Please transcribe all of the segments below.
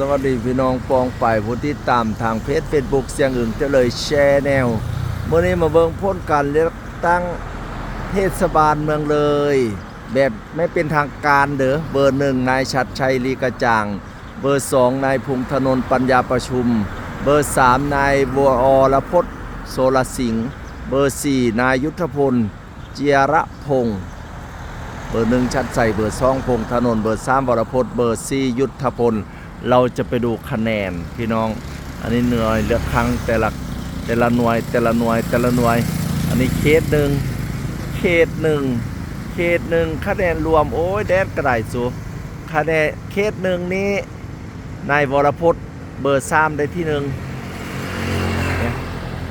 สวัสดีพี่น้องปองไปผู้ที่ตามทางเพจ Facebook เสียงอื่นจะเลยแชร์แนวเมื่อนี้มาเบิ่งพ้นการเลือกตั้งเทศบาลเมืองเลย แบบไม่เป็นทางการเด้อเบอร์หนึ่งนายชัดชัยลีกระจ่าง เบอร์สองนายพงธนนปัญญาประชุม เบอร์สามนายบัวอรพจน์โสรสิงห์เบอร์สี่นายยุทธพลเจียระพงศ์เบอร์หนึ่งชัดใส่เบอร์สองพงษ์ถนนเบอร์สามวรพจน์เบอร์สี่ยุทธพล เราจะไปดูคะแนนพี่น้อง อันนี้หน่วยเลือกครั้งแต่ละแต่ละหน่วย แต่ละหน่วยแต่ละหน่วย อันนี้เขตหนึ่งเขตหนึ่งเขตหนึ่งคะแนนรวมโอ้ยแดดกระไดสูคะแนนเขตหนึ่งนี้นายวรพจน์เบอร์สามได้ที่หนึ่ง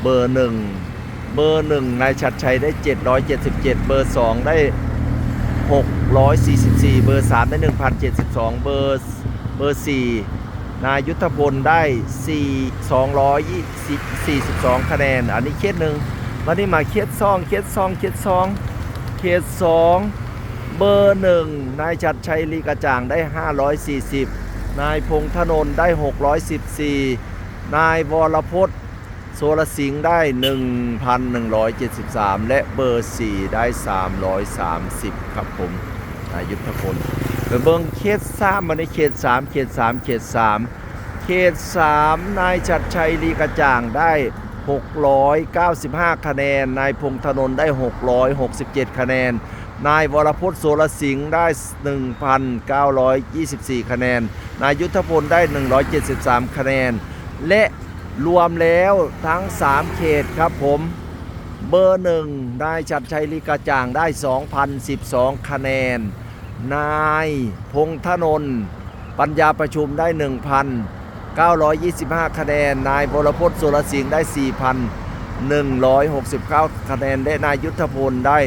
เบอร์หนึ่งเบอร์หนึ่งนายชัดชัยได้ 777 เบอร์สองได้ 644 เบอร์3ได้ 1,072 เบอร์ เบอร์ 4 นายุทธพลได้4 242 คะแนน อันนี้เคสหนึ่งมานี่มาเคสสองเคสสองเคสสองเคสสองเบอร์หนึ่งนายชัดชัยลีกระจ่างได้ 540 นายพงษ์ธนนท์ได้ 614 นายวรพจน์โซลสิงห์ได้ 1,173 และเบอร์ 4 ได้ 330 ครับผมนายยุทธพล เบิ้งเขต3มมาในเขต3เขต3เขต3เขต3นายชัดชัยลีกระจ่างได้ 695 คะแนน นายพงษ์ธนนท์ได้ 667 คะแนน นายวรพจน์โสรสิงห์ได้ 1,924 คะแนน นายุทธพลได้ 173 คะแนน และรวมแล้วทั้ง 3 เขตครับผมเบอร์หนึ่งนายชัดชัยลีกระจ่างได้ 2,012 คะแนน นายพงษ์ธนน์ปัญญาประชุมได้ 1,925 คะแนน นายวรพจน์สุรสิงห์ได้ 4,169 คะแนน และนายยุทธพลได้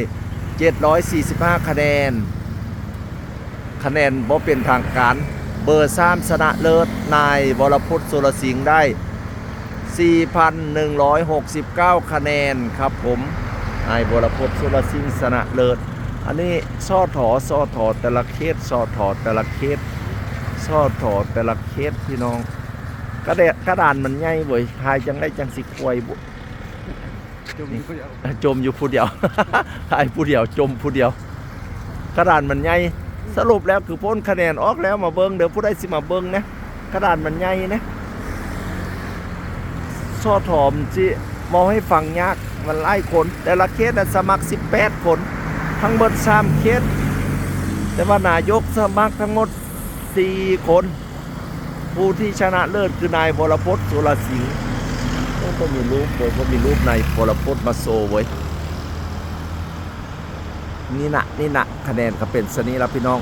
745 คะแนน คะแนนบ่เป็นทางการ เบอร์3ชนะเลิศ นายวรพจน์สุรสิงห์ได้ 4,169 คะแนนครับผม นายวรพจน์สุรสิงห์ชนะเลิศ อันนี้ซอถอซอถอแต่ละเคสซอถอแต่ละเคสซอถอแต่ละเคสพี่น้อง กระเดะกระดานมันใหญ่เว้ยทายจังได้จังสิควยบุจมอยู่คนเดียวจมอยู่ผู้เดียวทายผู้เดียวจมผู้เดียว กระดานมันใหญ่สรุปแล้วคือพ้นคะแนนออกแล้วมาเบิ้งเดี๋ยวผู้ใดสิมาเบิ้งนะกระดานมันใหญ่นะซอถอมจิมองให้ฟังยากมันไล่คน แต่ละเคสน่ะสมัคร 18 คน ทั้งหมด3เคสแต่ว่านายกสมัครทั้งหมด4คน ผู้ที่ชนะเลิศคือ นายวรพจน์สุรสิงห์โอ้ก็มีรูปเว้ยก็มีรูปนายวรพจน์มาโซไว้นี่นะนี่นะคะแนนก็เป็นสนี้แล้วพี่น้อง